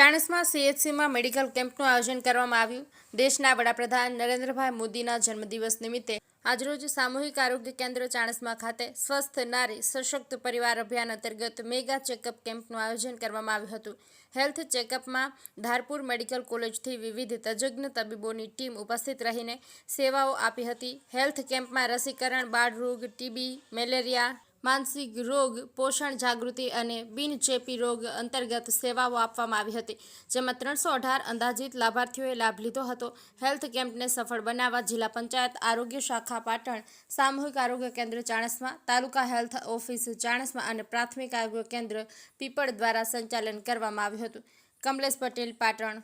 ચાણસ્મા સીએચસીમાં મેડિકલ કેમ્પનું આયોજન કરવામાં આવ્યું. દેશના વડાપ્રધાન નરેન્દ્રભાઈ મોદીના જન્મદિવસ નિમિત્તે આજરોજ સામૂહિક આરોગ્ય કેન્દ્ર ચાણસમાં ખાતે સ્વસ્થ નારી સશક્ત પરિવાર અભિયાન અંતર્ગત મેગા ચેકઅપ કેમ્પનું આયોજન કરવામાં આવ્યું હતું. હેલ્થ ચેકઅપમાં ધારપુર મેડિકલ કોલેજથી વિવિધ તજજ્ઞ તબીબોની ટીમ ઉપસ્થિત રહીને સેવાઓ આપી હતી. હેલ્થ કેમ્પમાં રસીકરણ બાળ રોગ ટીબી, મેલેરિયા માનસિક રોગ, પોષણ જાગૃતિ અને બિનચેપી રોગ અંતર્ગત સેવાઓ આપવામાં આવી હતી, જેમાં ત્રણસો અઢાર અંદાજિત લાભાર્થીઓએ લાભ લીધો હતો. હેલ્થ કેમ્પને સફળ બનાવવા જિલ્લા પંચાયત, આરોગ્ય શાખા, પાટણ, સામૂહિક આરોગ્ય કેન્દ્ર ચાણસમાં, તાલુકા હેલ્થ ઓફિસ ચાણસમાં અને પ્રાથમિક આરોગ્ય કેન્દ્ર પીપળ દ્વારા સંચાલન કરવામાં આવ્યું હતું. કમલેશ પટેલ, પાટણ.